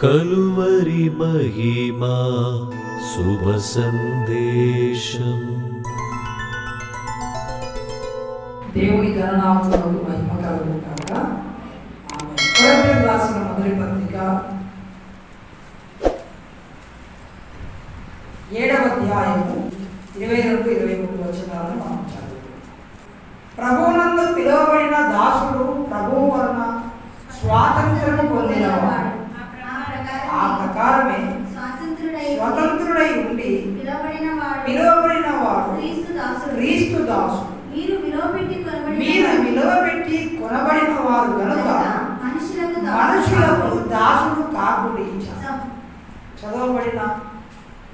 కలువరి మహిమా శుభ సందేశం. దేవుని గణనామములకు మహిమ కలుగు కాక కొరంథీయులకు రాసిన మొదటి పత్రిక ఏడవ అధ్యాయము ఇరవై రెండు ఇరవై మూడు వచనాలను మనం చదువుతాం. ప్రభువునందు పిలువబడిన దాసుడు ప్రభువు వలన స్వాతంత్రము పొందినవాడు. ఆ ప్రకారమే స్వాతంత్రుడై ఉండి పిలువబడిన వాడు క్రీస్తు దాసుడు. మీరు విలువబెట్టి కొనబడిన వారు గనుక మనుషులకు దాసుడు కాకుడి చదవబడిన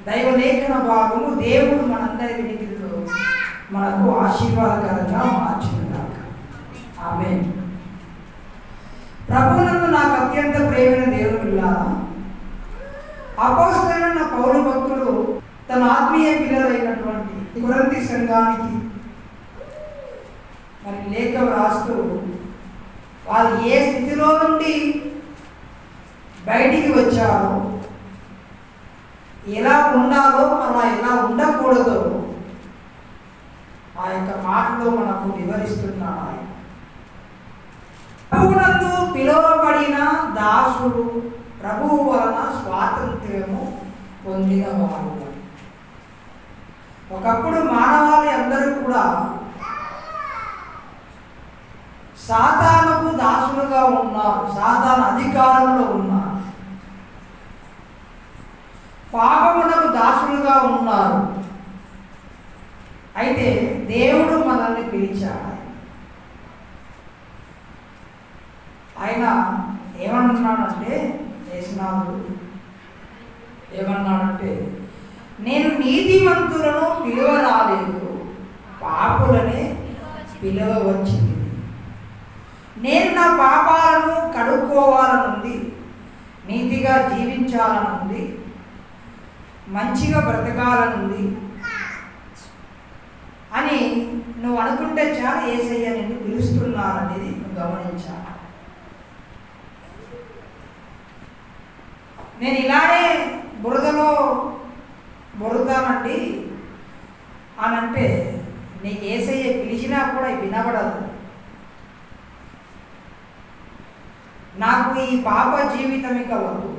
దైవలేఖన భాగము దేవుడు మనందరి వినికిడిలో మనకు ఆశీర్వాదకరంగా మార్చుకున్నాక ఆమె ప్రభునందు నాకు అత్యంత ప్రేమైన దేవుడు అపోస్తలైన పౌరు భక్తుడు తన ఆత్మీయ పిల్లలైనటువంటి కురంతి సంఘానికి మరి లేఖ రాస్తూ వారు ఏ స్థితిలో నుండి బయటికి వచ్చారో ఎలా ఉండాలో అలా ఎలా ఉండకూడదో ఆ యొక్క మాటలో మనకు వివరిస్తున్నాడు ఆయన. పిలువబడిన దాసుడు ప్రభువు వలన స్వాతంత్ర్యము పొందినవాడు ఒకప్పుడు మానవాళి అందరూ కూడా సాతానుకు దాసులుగా ఉన్నారు సాతాన అధికారంలో ఉన్నారు. పాపమునకు దాసులుగా ఉన్నారు. అయితే దేవుడు మనల్ని పిలిచాడు? ఆయన ఏమంటున్నాడంటే చేసినాడు ఏమన్నాడంటే నేను నీతివంతులను పిలువరాలేదు. పాపులనే పిలువవచ్చింది. నేను నా పాపాలను కడుక్కోవాలనుంది. నీతిగా జీవించాలనుంది. మంచిగా బ్రతకాలనుంది. అని నువ్వు అనుకుంటే చాలా ఏసయ్య నిన్ను పిలుస్తున్నారనేది నువ్వు గమనించాలి. నేను ఇలానే బురదలో బురదానండి అని అంటే నీ ఏసయ్య పిలిచినా కూడా వినబడదు. నాకు ఈ పాప జీవితం ఇక వద్దు.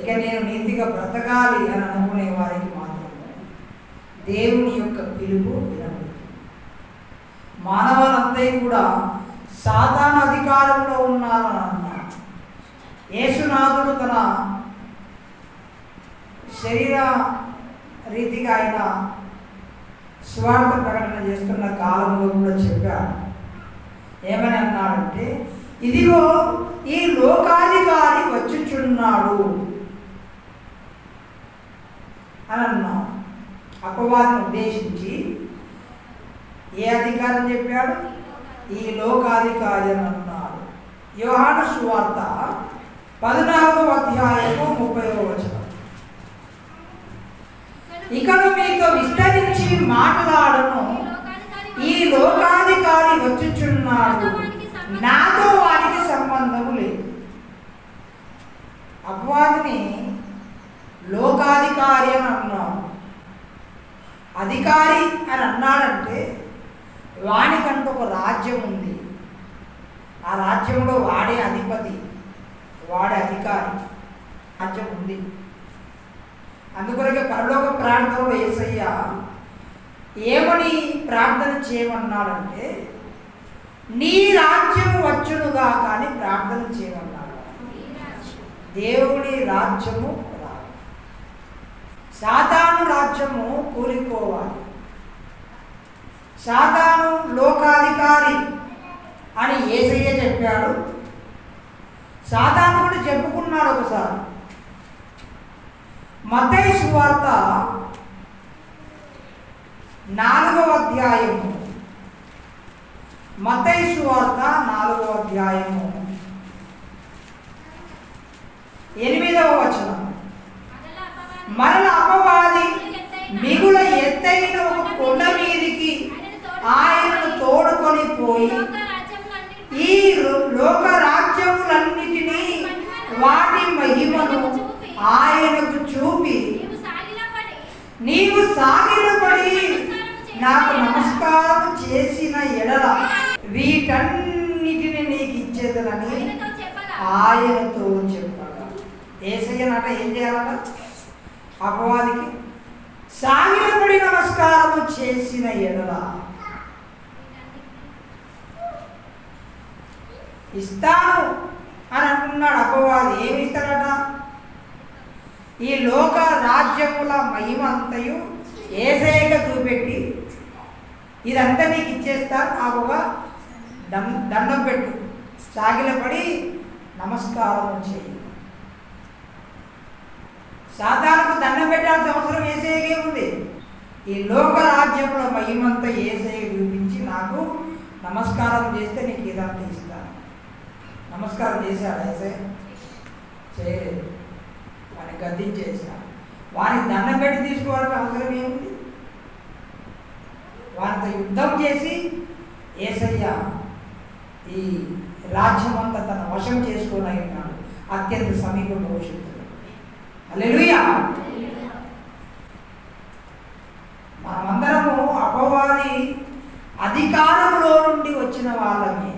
ఇక నేను నీతిగా బ్రతకాలి అని అనుకునే వారికి మాత్రమే. దేవుని యొక్క పిలుపు వినబడుతుంది మానవులందరూ కూడా సాధారణ అధికారంలో ఉన్నారని యేసునాథుడు తన శరీర రీతిగా ఆయన స్వార్థ ప్రకటన చేస్తున్న కాలంలో కూడా చెప్పాడు ఏమని అన్నాడంటే ఇదిగో ఈ లోకాధికారి వచ్చుచున్నాడు అని అన్నాం. అపవాదిని ఉద్దేశించి ఏ అధికారం చెప్పాడు? ఈ లోకాధికారి అని అన్నాడు. యోహాను సువార్త. పద్నాలుగవ అధ్యాయము ముప్పైవ వచనం. ఇకను మీతో విస్తరించి మాట్లాడను. ఈ లోకాధికారి వచ్చుచున్నాడు. నాతో వారికి సంబంధము లేదు. అపవాదిని లోకాధికారి అని అన్నాడు అధికారి అని అన్నాడంటే వానికంటూ ఒక రాజ్యం ఉంది. ఆ రాజ్యంలో వాడే అధిపతి. వాడి అధికారి రాజ్యం ఉంది. అందుకొరకే పరలోక ప్రాంతంలో ఏసయ్య ఏమని ప్రార్థన చేయమన్నాడంటే నీ రాజ్యము వచ్చునుగా కానీ ప్రార్థన చేయమన్నాడు. దేవుని రాజ్యము రావాలి సాతాను రాజ్యము కూలిపోవాలి. సాతాను లోకాధికారి అని ఏసయ్య చెప్పాడు. సాధారణుడు కూడా చెప్పుకున్నాడు ఒకసారి. మతయి సువార్త నాలుగవ అధ్యాయము. మతై సువార్త నాలుగవ అధ్యాయము. ఎనిమిదవ వచనం. మరల అపవాది మిగుల ఎత్తైన ఒక కొండ మీదికి ఆయనను తోడుకొని పోయి ఈ లో- లోక రాజ్యములన్నిటినీ వాటి మహిమను ఆయనకు చూపి నీవు సాగిలపడి నాకు నమస్కారం చేసిన ఎడల వీటన్నిటిని నీకు ఇచ్చేదనని ఆయనతో చెప్పగా ఏసయ్యనట ఏం చేయాలట? అపవాదికి సాగిలపడి నమస్కారము చేసిన ఎడల ఇస్తాను. అని అంటున్నాడు అపవాది. ఏమి ఇస్తాడట? ఈ లోక రాజ్యముల మహిమ అంతయు ఏసయ్యగా చూపెట్టి ఇదంతా నీకు ఇచ్చేస్తాను నాకు ఒక దం దండం పెట్టు. సాగిలపడి నమస్కారం చేయి సాధారణకు దండం పెట్టాల్సిన అవసరం ఏసయ్యకే ఉంది ఈ లోక రాజ్యముల మహిమంతా ఏసయ్య చూపించి నాకు నమస్కారం చేస్తే నీకు ఇదంతా ఇస్తాను నమస్కారం చేశాడు ఏసయ్య చేయలేదు. వాడిని గద్దించేశాడు వానికి దండం పెట్టి తీసుకోవాల్సిన అవసరం ఏముంది? వారితో యుద్ధం చేసి ఏసయ్య ఈ రాజ్యం అంతా తన వశం చేసుకొని ఉన్నాడు. అత్యంత సమీప భవిష్యత్తులో హల్లెలూయా మనమందరము అపవాది అధికారంలో నుండి వచ్చిన వాళ్ళమే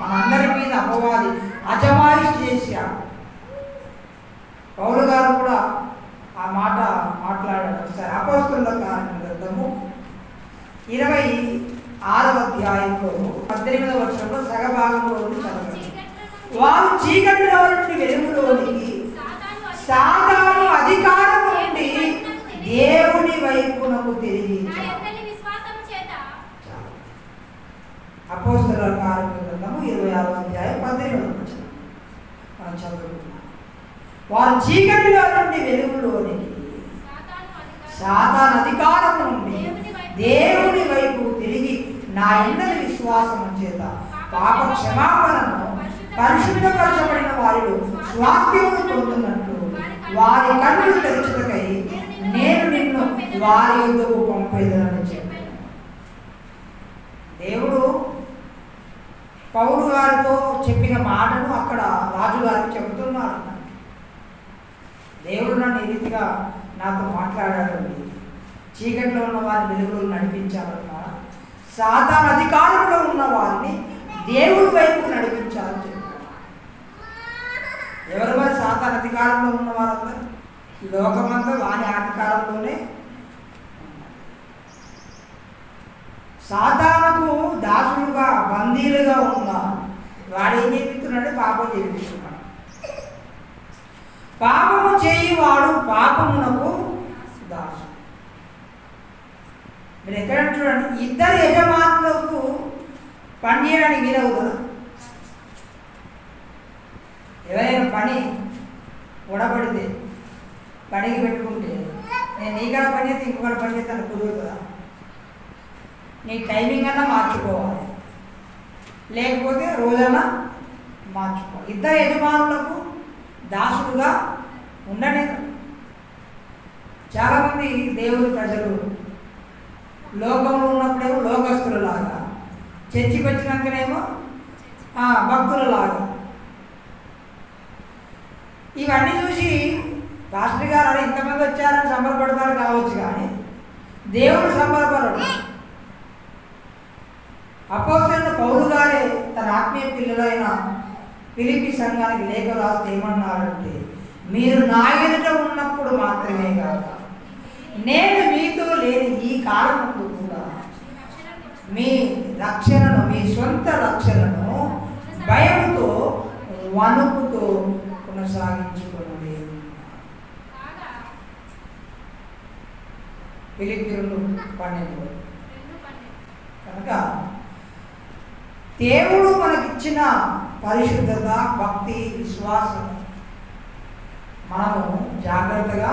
మనందరి మీద అపవాది అజమాయిష్ చేశాడు పౌలు గారు కూడా ఆ మాట మాట్లాడాడు ఒకసారి అపోస్తుల కార్యం గ్రంథము ఇరవై ఆరవ అధ్యాయంలో పద్దెనిమిదవ వర్షంలో సగభాగంలో చదవండి. వారు చీకటిలో నుండి వెలుగులోనికి సాతాను సాతాను అధికారం నుండి దేవుని వైపునకు తిరిగి అపోస్తల కార్మిక గ్రంథము ఇరవై ఆరో అధ్యాయం పద్దెనిమిదవ మనం చదువుకుంటున్నాం వారు చీకటిలో నుండి వెలుగులోనికి సాతాను అధికారం నుండి దేవుని వైపు తిరిగి నా ఎందరి విశ్వాసము చేత పాప క్షమాపణను పరిశుద్ధపరచబడిన వారిలో స్వాస్థ్యమును పొందున్నట్లు వారి కన్నులు తెరచుటకై నేను నిన్ను వారి యొద్దకు పంపేదనని చెప్పాను. దేవుడు పౌరు గారితో చెప్పిన మాటను అక్కడ రాజుగారికి చెబుతున్నాడు. దేవుడు నన్ను ఈ రీతిగా నాతో మాట్లాడాలని చీకట్లో ఉన్న వారిని వెలుగులో నడిపించాలన్నా సాధారణ అధికారంలో ఉన్న వారిని దేవుడి వైపు నడిపించాలని చెప్పాడు. ఎవరు మరి సాధారణ అధికారంలో ఉన్న వారందరూ? లోకమంతా వారి అధికారంలోనే సాధారణకు దాసులుగా బందీలుగా ఉన్న వాడు ఏం చేపిస్తున్నాడు? పాపం చేపిస్తున్నాడు. పాపము చేయివాడు పాపమునకు దాసు. మీరు ఎక్కడ చూడండి ఇద్దరు యజమానులకు పని చేయడానికి వీలవు కదా ఎవరైనా పని ఉడబడితే పనికి పెట్టుకుంటే నేను నీకడ పని చేస్తే ఇంకొకటి పని చేస్తాను కుదురు కదా. నీ టైమింగ్ అన్నా మార్చుకోవాలి. లేకపోతే రోజన్నా మార్చుకోవాలి. ఇద్దరు యజమానులకు దాసుడుగా ఉండలేదు చాలామంది దేవుని ప్రజలు లోకంలో ఉన్నప్పుడేమో లోకస్తులలాగా చర్చికి వచ్చినాకనేమో భక్తుల భక్తులలాగా. ఇవన్నీ చూసి పాస్టర్ గారు అలా ఇంతమంది వచ్చారని సంబరపడతారు కావచ్చు కానీ దేవుడు సంబరపడడు. అపోజిట్ పౌరు గారే తన ఆత్మీయ పిల్లలైన పిలిపి సంఘానికి లేఖ రాస్తే ఏమన్నారంటే మీరు నా ఎదుట ఉన్నప్పుడు మాత్రమే కాక నేను మీతో లేని ఈ కాలం కూడా మీ రక్షణను మీ సొంత రక్షణను భయముతో వణుకుతో కొనసాగించుకున్నది కాగా పన్నెండు. కనుక దేవుడు మనకిచ్చిన పరిశుద్ధత భక్తి విశ్వాసం మనము జాగ్రత్తగా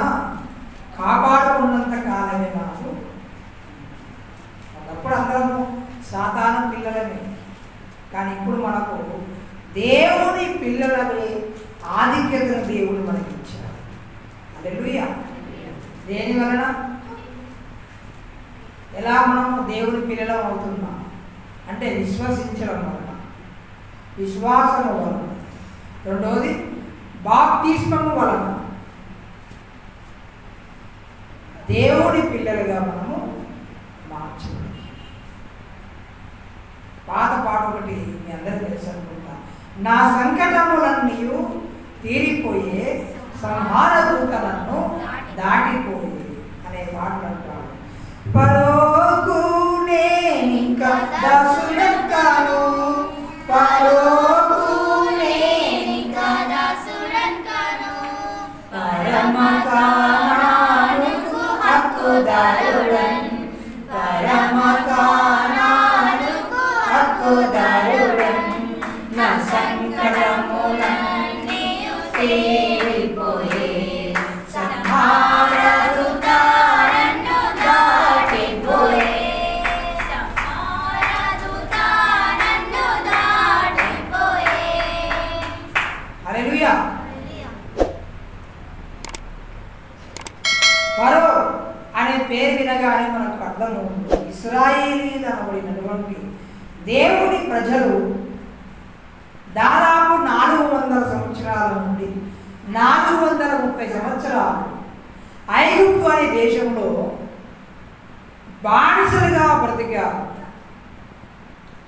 కాపాడుకున్నంత కాలమే మనకు ఒకప్పుడు అందరము సాధారణ పిల్లలమే. కానీ ఇప్పుడు మనకు దేవుని పిల్లలమే ఆధిక్యతను దేవుడు మనకి ఇచ్చాడు అల్లెలుయ్య దేని వలన? ఎలా మనము దేవుని పిల్లలం అవుతున్నాం? అంటే విశ్వసించడం వలన. విశ్వాసం వలన. రెండవది బాప్తిస్మము వలన దేవుడి పిల్లలుగా మనము మార్చబడి పాత పాట ఒకటి మీ అందరూ తెలుసు అనుకుంటా. నా సంకటములన్నీ తీరిపోయే సంహార దూతలను దాటిపోయి అనే పాటలు అంటాడు పరోకు నేనింకా సంకటములన్నీ తీరిపోయే సంహారదుతారన్ను దాటిపోయే హల్లెలూయా. ఫరో అనే పేరు వినగానే మనకు అర్థము ఇస్రాయేలీలు అనబడినటువంటి దేవుని ప్రజలు దాదాపు నాలుగు వందల సంవత్సరాల నుండి నాలుగు వందల ముప్పై సంవత్సరాలు ఐగుప్తు అనే దేశంలో బానిసలుగా బ్రతికారు.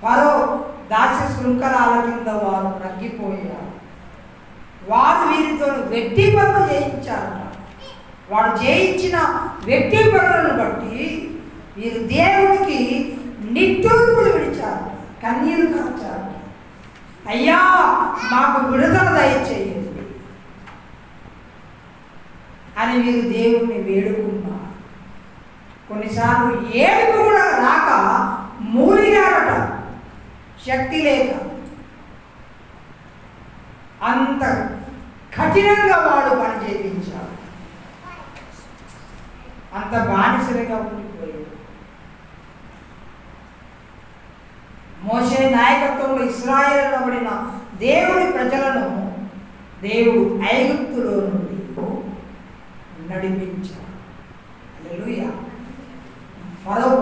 వారు దాస్య శృంఖలాల కింద వారు నగ్గిపోయారు. వారు వీరితో వెట్టి పనులు చేయించారు వాడు చేయించిన వెట్టి పనులను బట్టి వీరు దేవుడికి నిట్టూర్పులు విడిచారు కన్నీరు కాచారు. అయ్యా మాకు విడుదల దయచేయండి అని మీరు దేవుణ్ణి వేడుకున్నా కొన్నిసార్లు ఏడుపు కూడా రాక మూలిగారట శక్తి లేక. అంత కఠినంగా వాడు పని చేయించాడు. అంత బానిసలుగా ఉండిపోయాడు. మోసే నాయకత్వంలో ఇస్రాయేల్ పడిన దేవుని ప్రజలను దేవుడు ఐగుప్తులో నుండి నడిపించాడు. హల్లెలూయా. ఫరో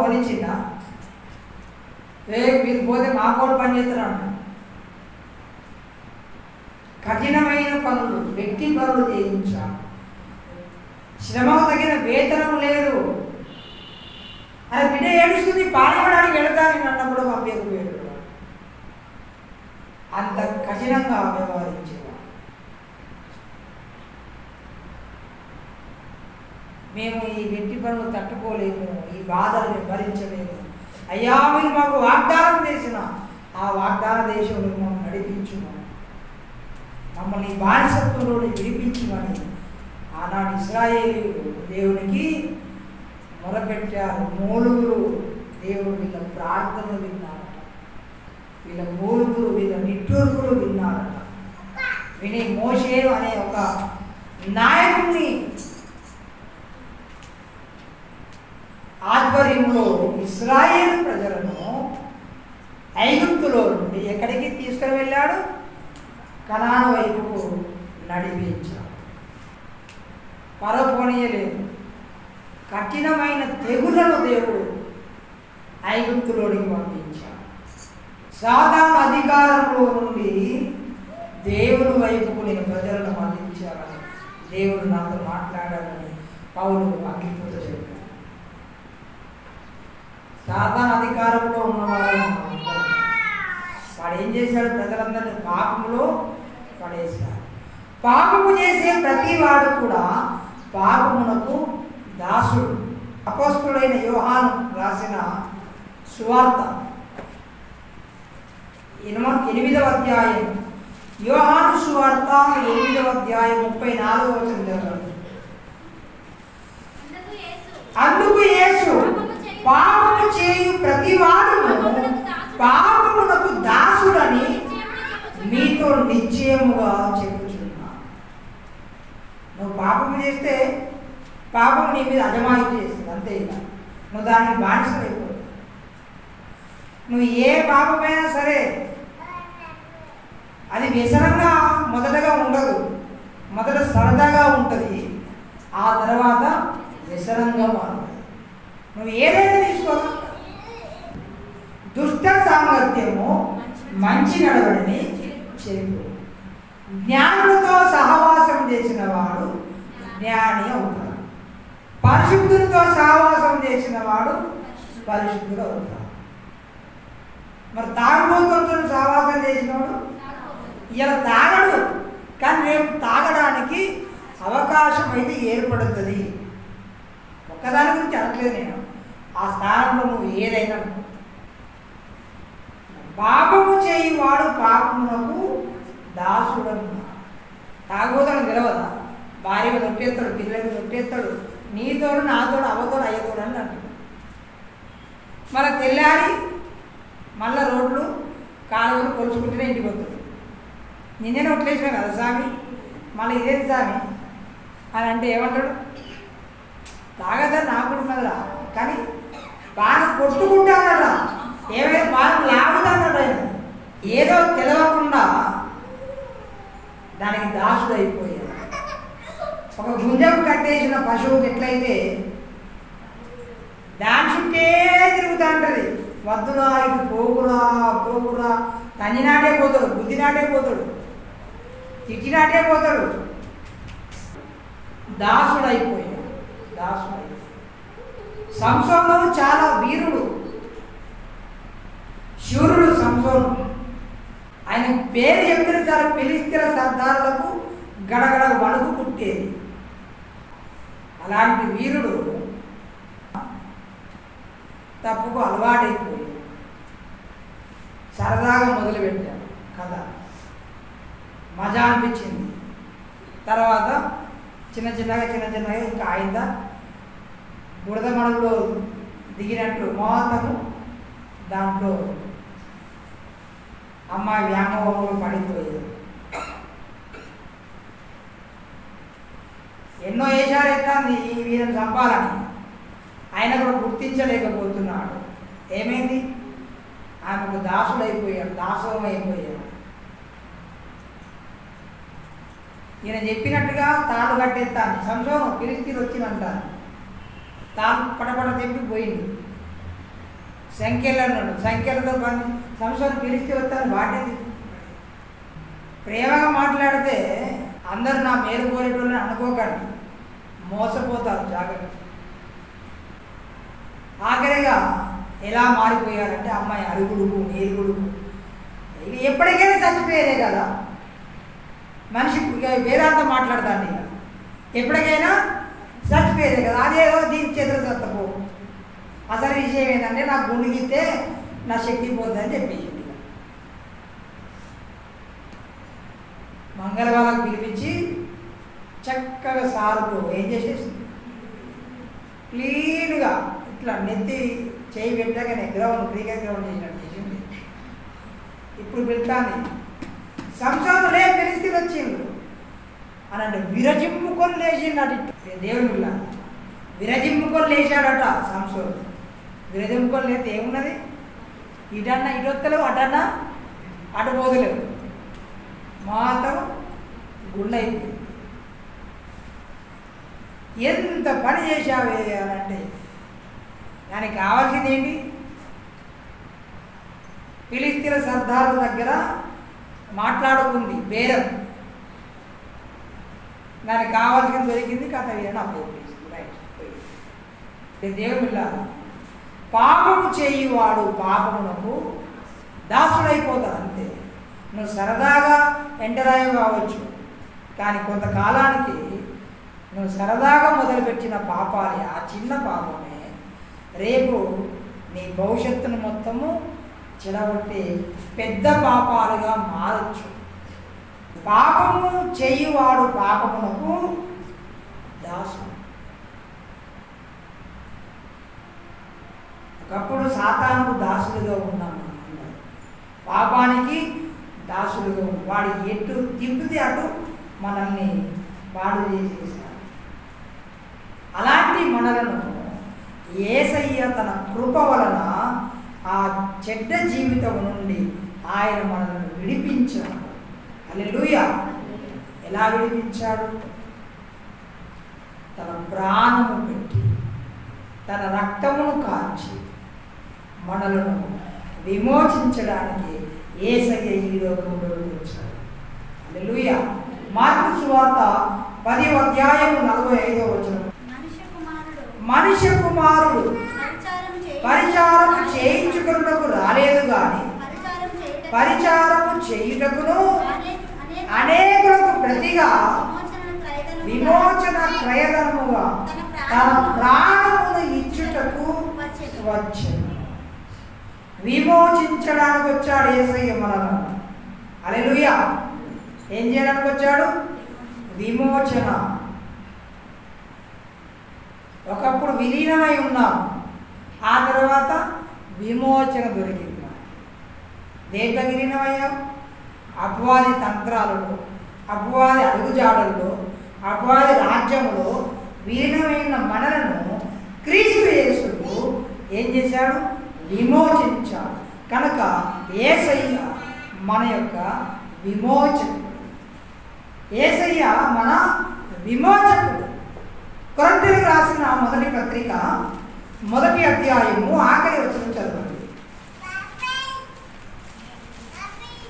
రేపు మీరు పోతే మా కోడు పని చేస్తున్నాను కఠినమైన పనులు వ్యక్తి పనులు చేయించాడు. శ్రమకు తగిన వేతనం లేదు. అది బిడ్డ ఏడుస్తుంది పాల్గొనడానికి వెళతాను అన్నప్పుడు పంపించకపోయాడు అంత కఠినంగా వ్యవహరించేవాడు. మేము ఈ వెట్టి పనులు తట్టుకోలేము ఈ బాధలను భరించలేము అయ్యా మీరు మాకు వాగ్దానం చేసిన ఆ వాగ్దాన దేశంలో మమ్మల్ని నడిపించుమని మమ్మల్ని బానిసత్వంలో విడిపించమని ఆనాడు ఇస్రాయేలీలు దేవునికి మొరపెట్టారు. మూలుగురు దేవుడు వీళ్ళ ప్రార్థనలు విన్నారట. వీళ్ళ మూలుగురు వీళ్ళ నిట్టూర్పులు విన్నారట. విని మోషేరు అనే ఒక నాయకుడిని ఆధ్వర్యంలో ఇస్రాయేల్ ప్రజలను ఐగుప్తులో నుండి ఎక్కడికి తీసుకుని వెళ్ళాడు కణాను వైపుకు నడిపించాడు. పరపోనీయలేదు కఠినమైన తెగులను దేవుడు ఐగుప్తులోనికి పంపించాడు. సాధారణ అధికారంలో నుండి దేవుని వైపుకు నేను ప్రజలను మళ్ళించాలని దేవుడు నాతో మాట్లాడాలని పౌలు అగ్నిపుత చెప్పాడు. సాధారణ అధికారంలో ఉన్నవారు వాడు ఏం చేశాడు? ప్రజలందరినీ పాపంలో పడేశాడు. పాపము చేసే ప్రతి వాడు కూడా పాపమునకు దాసుడు. అపోస్తుడైన యోహాను రాసిన సువార్త ఎనిమ ఎనిమిదవ అధ్యాయం యోహాను సువార్త ఎనిమిదవ అధ్యాయం ముప్పై నాలుగవ యేసు అందుకు యేసు పాపము చేయు ప్రతివాడును పాపమునకు దాసుడని మీతో నిశ్చయముగా చెప్పుచున్నా నువ్వు పాపము చేస్తే పాపం నీ మీద అజమాయితీ చేస్తుంది అంతే ఇక. నువ్వు దానికి బానిసైపోతావు నువ్వు ఏ పాపమైనా సరే అది వ్యసనంగా మొదటగా ఉండదు. మొదట సరదాగా ఉంటుంది. ఆ తర్వాత వ్యసనంగా మారుతుంది. నువ్వు ఏదైనా తీసుకో. దుష్ట సాంగత్యము మంచి నడవడిని చెరుపు జ్ఞానులతో సహవాసం చేసిన వాడు జ్ఞాని అవుతాడు. పరిశుద్ధులతో సహవాసం చేసిన వాడు పరిశుద్ధుడు అవుతాడు. మరి తాగుబోతులతో సహవాసం చేసినవాడు ఇలా తాగడు. కానీ రేపు తాగడానికి అవకాశం అయితే ఏర్పడుతుంది. ఒక్కదాని గురించి అనట్లేదు నేను. ఆ స్థానంలో నువ్వు ఏదైనా పాపము చేయి వాడు పాపమునకు దాసుడను తాగబోతాడు గెలవదా భార్య నొట్టేస్తాడు పిల్లలకు నొట్టేస్తాడు నీతోడు నాతోడు అవతోడు అయ్యతోడు అని అంటున్నాడు. మన తెల్లారి మళ్ళా రోడ్లు కాలువలు కొలుచుకుంటూనే ఇంటికి వస్తుంది నిన్నే ఒట్లేసిన కదా స్వామి? మళ్ళీ ఇదేంటి స్వామి? అని అంటే ఏమంటాడు? తాగదా నా కూడా కానీ బాగా కొట్టుకుంటానరా ఏమైనా బాగా లాగుతానరా ఏదో తెలవకుండా దానికి దాసుడు అయిపోయాడు. ఒక గుంజం కట్టేసిన పశువుకి ఎట్లయితే దాని చుట్టే తిరుగుతా ఉంటుంది. వద్దురా ఇటు పోగురా పోగురా తన్నినాటే పోతాడు గుద్దినాటే పోతాడు తిట్టినాటే పోతాడు. దాసుడు అయిపోయాడు దాసుడు అయిపోయాడు సంసోను చాలా వీరుడు. శూరుడు సంసోను. ఆయన పేరు చెప్పిన సార్ పిలిస్తే సర్దారులకు గడగడ వణుకు పుట్టేది. అలాంటి వీరుడు తప్పుకు అలవాటైపోయి సరదాగా మొదలుపెట్టాడు కథ. మజా అనిపించింది. తర్వాత చిన్న చిన్నగా చిన్న చిన్నగా ఇంకా ఆయన బుడద మడుగులో దిగినట్లు మొత్తము దాంట్లో అమ్మాయి వ్యామోహంలో పడిపోయేది ఎన్నో వేషాలు ఎత్తాంది ఈ వీరిని చంపాలని. ఆయన కూడా గుర్తించలేకపోతున్నాడు. ఏమైంది? ఆమెకు దాసుడైపోయాడు దాసోహం అయిపోయాడు ఈయన చెప్పినట్టుగా తాడు కట్టేస్తాను సంసోను పిలిస్తీలు వచ్చిందంటాను తాడు పడపడ తెప్పి పోయింది. సంఖ్యలు అన్నాడు సంఖ్యలతో పని. సంసోను పిలిస్తే వస్తాను వాటిని ప్రేమగా మాట్లాడితే అందరు నా మేలు కోరేటోళ్ళని అనుకోకండి. మోసపోతారు జాగ్రత్త. ఆఖరిగా ఎలా మారిపోయారంటే అమ్మాయి అరుగుడుకు నీరుగుడుకు. ఎప్పటికైనా చచ్చిపోయేదే కదా. మనిషి ఇక వేదాంతం మాట్లాడతాండి. ఎప్పటికైనా చచ్చిపోయేదే కదా. అదేదో దీని చేతులు సత్తపో అసలు విషయం ఏంటంటే నాకు గుండె నా శక్తి పోతుందని చెప్పేసింది మంగళవారం పిలిపించి చక్కగా సార్లు ఏం చేసేసి? క్లీన్గా ఇట్లా నెత్తి చేయి పెట్టాకనే గ్రౌండ్ క్రికెట్ గ్రౌండ్ చేసినట్టు చేసింది. ఇప్పుడు పెడతాను సంసారం లే పరిస్థితి వచ్చిండు అని అంటే విరజిమ్ముకొని లేచిండు అటు దేవుడిలా విరజిమ్ముకొని లేచాడట సంసోడు విరజిమ్ముకొని లేతే ఏమున్నది? ఇటన్నా ఇటు అటన్నా అటు పోతలేవు. మాత్రం గుండైపోయింది ఎంత పని చేశావే దానికి కావాల్సింది ఏంటి? పిలిస్తీన సర్దారు దగ్గర మాట్లాడుకుంది బేరం. దానికి కావాల్సింది దొరికింది కథ వీరని అప్పగించింది రైట్ దేవుళ్ళ పాపము చేయువాడు పాపమునకు దాసుడైపోతాడు అంతే. నువ్వు సరదాగా ఎంటరాయి కావచ్చు. కానీ కొంతకాలానికి నువ్వు సరదాగా మొదలుపెట్టిన పాపాలే ఆ చిన్న పాపమే రేపు నీ భవిష్యత్తును మొత్తము చెడగొట్టి పెద్ద పాపాలుగా మారచ్చు. పాపము చేయువాడు పాపమునకు దాసు ఒకప్పుడు సాతానుకు దాసులుగా ఉన్నాము పాపానికి దాసులుగా ఉన్నాం. వాడి ఎటు తిప్పితే అటు మనల్ని పాడు చేసేసి అలాంటి మనలను ఏసయ్య తన కృప వలన ఆ చెడ్డ జీవితం నుండి ఆయన మనల్ని విడిపించాడు. అల్లెలుయ ఎలా విడిపించాడు? తన ప్రాణము పెట్టి తన రక్తమును కాల్చి మనలను విమోచించడానికి ఏసయ్య ఈ లోకంలో వచ్చాడు. అల్లెలుయ మార్పు సువార్త పది అధ్యాయం నలభై ఐదో వచనం మనిషి కుమారుడు పరిచారం చేయ- పరిచారం చేయించుకున్నకు రాలేదు గాని పరిచారము చేయుటకును అనేక- అనేక అనేకులకు ప్రతిగా విమోచన ప్రయత్నముగా తన ప్రాణమును ఇచ్చుటకు వచ్చెను. విమోచించడానికి వచ్చాడు ఏసయ్య మనలను. అలెలుయా ఏం చేయడానికి వచ్చాడు? విమోచన. ఒకప్పుడు విలీనమై ఉన్నాం. ఆ తర్వాత విమోచన దొరికింది దేంట్లో విలీనమయ్యాం? అపవాది తంత్రాలలో అపవాది అడుగుజాడల్లో అపవాది రాజ్యములో విలీనమైన మనలను క్రీస్తు యేసుకు ఏం చేశాడు? విమోచించాడు. కనుక ఏసయ్య మన యొక్క విమోచకుడు. ఏసయ్య మన విమోచకుడు. కొరంతలకు రాసిన మొదటి పత్రిక మొదటి అధ్యాయము ఆఖరి వచ్చిన చదవండి.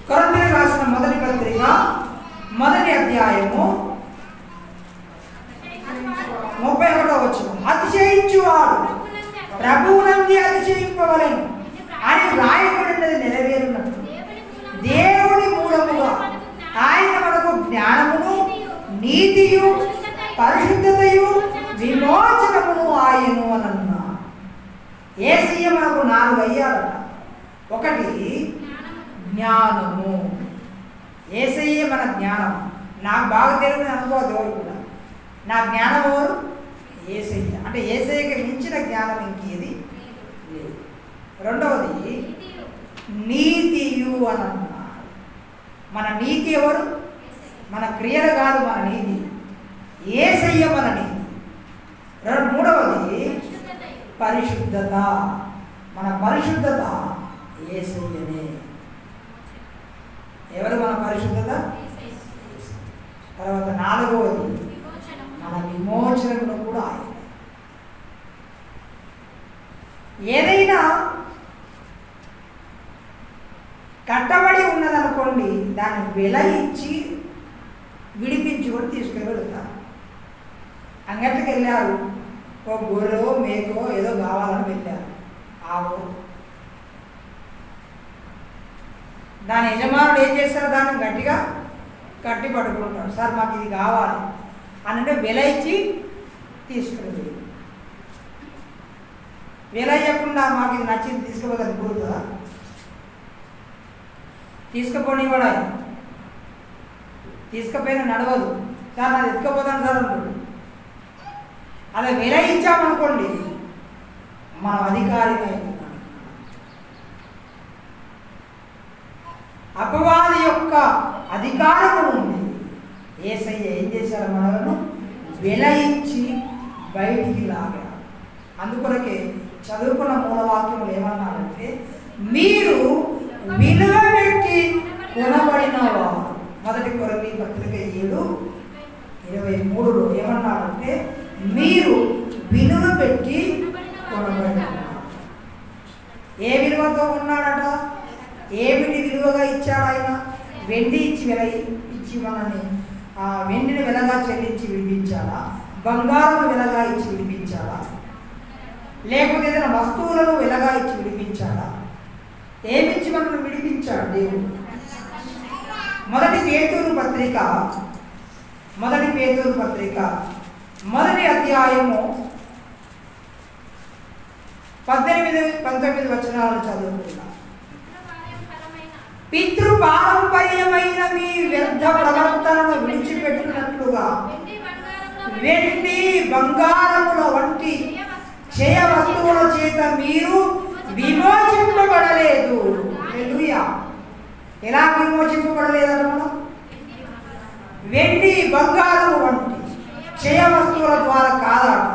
కొరంతలకు రాసిన మొదటి పత్రిక మొదటి అధ్యాయము ముప్పై ఒకటో వచనం. అతిశయించువాడు ప్రభువునంది అతిశయింపవలను. అని రాయబడినది నెరవేరున్నట్టు దేవుని మూలముగా ఆయన మనకు జ్ఞానమును నీతియు పరిశుద్ధతయు విమోచనమును ఆయను అని అన్నా ఏసయ్య మనకు నాలుగు అయ్యాడట ఒకటి జ్ఞానము. ఏసయ్యే మన జ్ఞానం. నాకు బాగా తెలియని అనుభవ దేవుడు కూడా. నా జ్ఞానం ఎవరు? ఏసయ్య. అంటే ఏసయ్యకి మించిన జ్ఞానం ఇంకేది లేదు. రెండవది నీతియు అని అన్నారు మన నీతి ఎవరు? మన క్రియలు కాదు మన నీతి. ఏసయ్య మన నీతి. మూడవది పరిశుద్ధత. మన పరిశుద్ధత ఏసయ్యనే. ఎవరు మన పరిశుద్ధత? తర్వాత నాలుగవది మన విమోచనకుడు కూడా ఆయన. ఏదైనా కట్టబడి ఉన్నదనుకోండి దాన్ని వెల ఇచ్చి విడిపించుకొని తీసుకుని వెళుతారు అంగట్లకి వెళ్ళారు ఓ గొర్రె మేకో ఏదో కావాలని వెళ్ళారు ఆవు దాని యజమానుడు ఏం చేస్తారు దాన్ని గట్టిగా కట్టి పట్టుకుంటాడు. సార్ మాకు ఇది కావాలి. అని అంటే వెల ఇచ్చి తీసుకుని వెళ్ళి వెల ఇవ్వకుండా మాకు ఇది నచ్చింది తీసుకుపోతుంది కుదురుతుందా? తీసుకుపోని కూడా తీసుకుపోయినా నడవదు. సార్ నాది ఎత్తుకపోతాను సార్ అంటాడు అలా విలయించామనుకోండి ఇచ్చామనుకోండి మనం అధికారిగా అపవాది యొక్క అధికారము ఉంది. ఏసయ్య ఏం చేశారు మనలను? విలయించి బయటికి లాగారు. అందుకొరకే చదువుకున్న మూలవాక్యములు ఏమన్నారంటే మీరు విలువ పెట్టి కొనబడిన వారు మొదటి కొరకు పత్రిక ఏడు ఇరవై మూడులో ఏమన్నాడంటే మీరు విలువ పెట్టి కొనబడిన ఏ విలువతో ఉన్నాడట ఏమిటి విలువగా ఇచ్చాడు ఆయన? వెండి ఇచ్చి వెల ఇచ్చి మనల్ని ఆ వెండిని వెలగా చెల్లించి విడిపించాలా? బంగారం వెలగా ఇచ్చి విడిపించాలా? లేకపోతే ఏదైనా వస్తువులను వెలగా ఇచ్చి విడిపించాలా? ఏమిచ్చి మనల్ని విడిపించాడు దేవుడు? మొదటి పేదూరు పత్రిక మొదటి పేదూరు పత్రిక మొదటి అధ్యాయము పద్దెనిమిది పంతొమ్మిది వచనాలను చదువుకున్నాం పితృ పారంపర్యమైన మీ వ్యర్థ ప్రవర్తనను విడిచిపెట్టినట్లుగా వెండి బంగారముల వంటి క్షయ వస్తువుల చేత మీరు విమోచింపబడలేదు. ఎలా విమోచింపబడలేదట మనం? వెండి బంగారము వంటి క్షయ వస్తువుల ద్వారా కాదట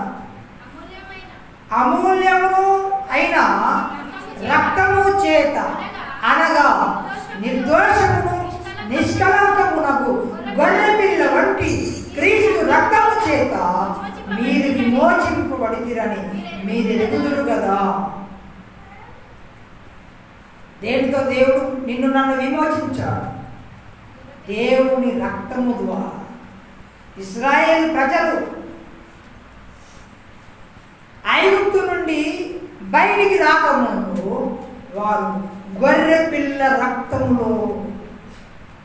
అమూల్యమును అయిన రక్తము చేత అనగా నిర్దోషమును నిష్కలంకమునకు గొర్రె పిల్ల వంటి క్రీస్తు రక్తము చేత మీరు విమోచింపబడితిరని మీరు ఎదుగుదురు కదా దేనితో దేవుడు నిన్ను నన్ను విమోచించాడు? దేవుని రక్తము ద్వారా. ఇస్రాయేల్ ప్రజలు ఐగుప్తు నుండి బయటికి రాకముందు వారు గొర్రె పిల్ల రక్తములో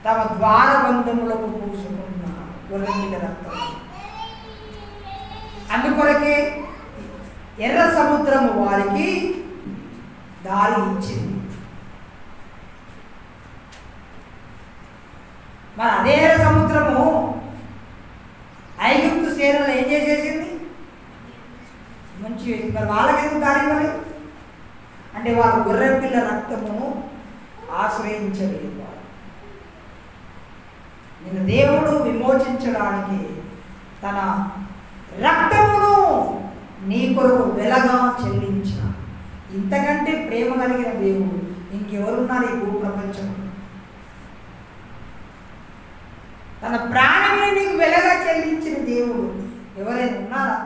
తమ ద్వారబంధములకు పూసుకున్న గొర్రె పిల్ల రక్తం అందుకొరకే ఎర్ర సముద్రము వారికి దారి ఇచ్చింది. మరి అదే ఎర్ర సముద్రము ఐగుప్తు సేనలు ఏం చేసేసింది? మంచి మరి వాళ్ళకి ఎందుకు దారి అంటే వాళ్ళ గొర్రె పిల్ల రక్తమును ఆశ్రయించలేదు వారు దేవుడు విమోచించడానికి తన రక్తమును నీ కొరకు వెలగా చెల్లించాడు ఇంతకంటే ప్రేమ కలిగిన దేవుడు ఇంకెవరున్నారు ఈ భూప్రపంచంలో? తన ప్రాణ దేవుడు ఎవరైనా ఉన్నారా?